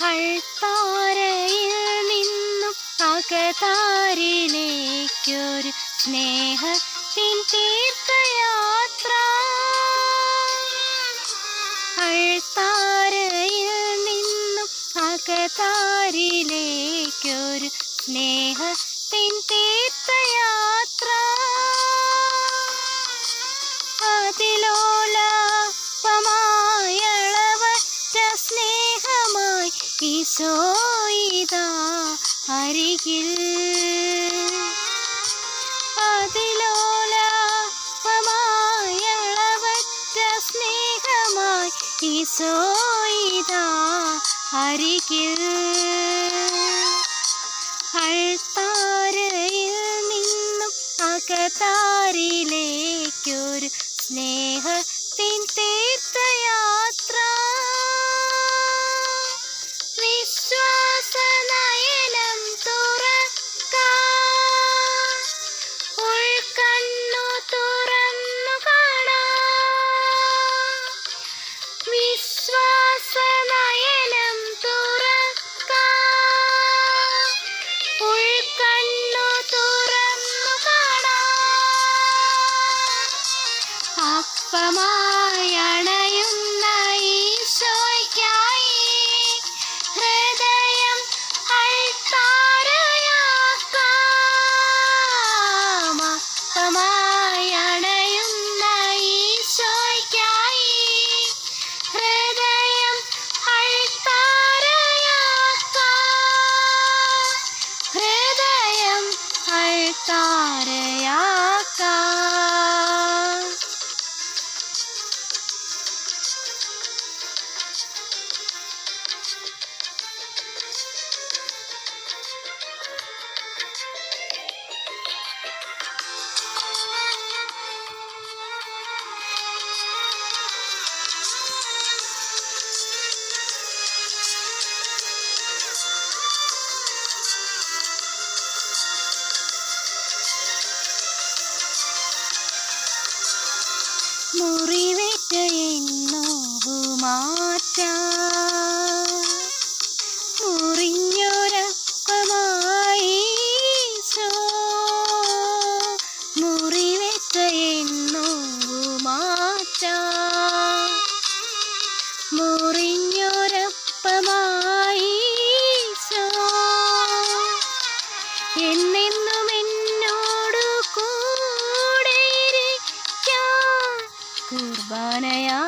അൾത്താരയിൽ നിന്നും അകതാരിലേക്കൊരു സ്നേഹത്തിൻ തീർത്ഥയാത്ര. അൾത്താരയിൽ നിന്നും അകതാരിലേക്കൊരു സ്നേഹത്തിൻ തീർത്ഥയാത്ര. ഈശോയിതാ അരികിൽ. അതിലോലപ്പമായളവറ്റ സ്നേഹമായി ഈശോയിതാ അരികിൽ. അൾത്താരയിൽ നിന്നും അകതാരിലേക്കൊരു അപ്പമായണയുന്ന ഈശോയ്ക്കായി ഹൃദയം അൾത്താരയാക്കാം. അപ്പമായണയുന്ന ഈശോയ്ക്കായി ഹൃദയം അൾത്താരയാക്കാം. ഹൃദയം അൾത്താരയാക്കാം എന്നോട് കൂടെ ഇരിക്കാൻ കുർബാനയാ